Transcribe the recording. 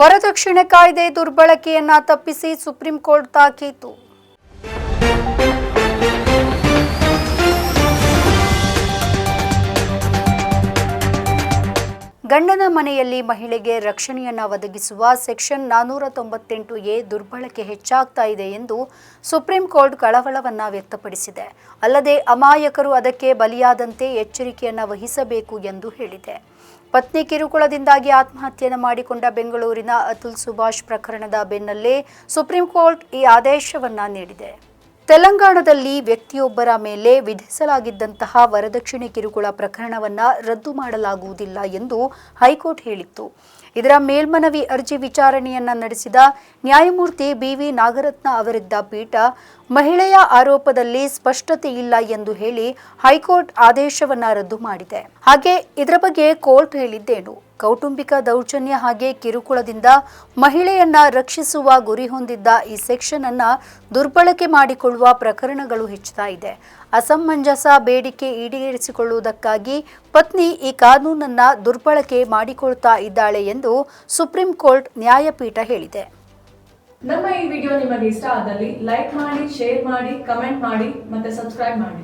ವರದಕ್ಷಿಣೆ ಕಾಯ್ದೆ ದುರ್ಬಳಕೆಯನ್ನ ತಪ್ಪಿಸಿ ಸುಪ್ರೀಂ ಕೋರ್ಟ್ ತಾಕೀತು. ಗಂಡನ ಮನೆಯಲ್ಲಿ ಮಹಿಳೆಗೆ ರಕ್ಷಣೆಯನ್ನ ಒದಗಿಸುವ ಸೆಕ್ಷನ್ ನಾನೂರ ತೊಂಬತ್ತೆಂಟು ಎ ದುರ್ಬಳಕೆ ಹೆಚ್ಚಾಗ್ತಾ ಇದೆ ಎಂದು ಸುಪ್ರೀಂ ಕೋರ್ಟ್ ಕಳವಳವನ್ನ ವ್ಯಕ್ತಪಡಿಸಿದೆ. ಅಲ್ಲದೆ ಅಮಾಯಕರು ಅದಕ್ಕೆ ಬಲಿಯಾದಂತೆ ಎಚ್ಚರಿಕೆಯನ್ನ ವಹಿಸಬೇಕು ಎಂದು ಹೇಳಿದೆ. ಪತ್ನಿ ಕಿರುಕುಳದಿಂದಾಗಿ ಆತ್ಮಹತ್ಯೆಯನ್ನು ಮಾಡಿಕೊಂಡ ಬೆಂಗಳೂರಿನ ಅತುಲ್ ಸುಭಾಷ್ ಪ್ರಕರಣದ ಬೆನ್ನಲ್ಲೇ ಸುಪ್ರೀಂ ಕೋರ್ಟ್ ಈ ಆದೇಶವನ್ನ ನೀಡಿದೆ. ತೆಲಂಗಾಣದಲ್ಲಿ ವ್ಯಕ್ತಿಯೊಬ್ಬರ ಮೇಲೆ ವಿಧಿಸಲಾಗಿದ್ದಂತಹ ವರದಕ್ಷಿಣೆ ಕಿರುಕುಳ ಪ್ರಕರಣವನ್ನ ರದ್ದು ಮಾಡಲಾಗುವುದಿಲ್ಲ ಎಂದು ಹೈಕೋರ್ಟ್ ಹೇಳಿತ್ತು. ಇದರ ಮೇಲ್ಮನವಿ ಅರ್ಜಿ ವಿಚಾರಣೆಯನ್ನ ನಡೆಸಿದ ನ್ಯಾಯಮೂರ್ತಿ ಬಿವಿ ನಾಗರತ್ನ ಅವರಿದ್ದ ಪೀಠ ಮಹಿಳೆಯ ಆರೋಪದಲ್ಲಿ ಸ್ಪಷ್ಟತೆ ಇಲ್ಲ ಎಂದು ಹೇಳಿ ಹೈಕೋರ್ಟ್ ಆದೇಶವನ್ನ ರದ್ದು ಮಾಡಿದೆ. ಹಾಗೆ ಇದರ ಬಗ್ಗೆ ಕೋರ್ಟ್ ಹೇಳಿದ್ದೇನು? ಕೌಟುಂಬಿಕ ದೌರ್ಜನ್ಯ ಹಾಗೆ ಕಿರುಕುಳದಿಂದ ಮಹಿಳೆಯನ್ನ ರಕ್ಷಿಸುವ ಗುರಿ ಹೊಂದಿದ್ದ ಈ ಸೆಕ್ಷನ್ ಅನ್ನ ದುರ್ಬಳಕೆ ಮಾಡಿಕೊಳ್ಳುವ ಪ್ರಕರಣಗಳು ಹೆಚ್ಚುತ್ತಾ ಇದೆ. ಅಸಮಂಜಸ ಬೇಡಿಕೆ ಈಡೇರಿಸಿಕೊಳ್ಳುವುದಕ್ಕಾಗಿ ಪತ್ನಿ ಈ ಕಾನೂನನ್ನ ದುರ್ಬಳಕೆ ಮಾಡಿಕೊಳ್ತಾ ಇದ್ದಾಳೆ ಎಂದು ಸುಪ್ರೀಂ ಕೋರ್ಟ್ ನ್ಯಾಯಪೀಠ ಹೇಳಿದೆ. ನಮ್ಮ ಈ ವಿಡಿಯೋ ನಿಮಗೆ ಇಷ್ಟ ಆದಲ್ಲಿ ಲೈಕ್ ಮಾಡಿ, ಶೇರ್ ಮಾಡಿ, ಕಮೆಂಟ್ ಮಾಡಿ ಮತ್ತೆ ಸಬ್ಸ್ಕ್ರೈಬ್ ಮಾಡಿ.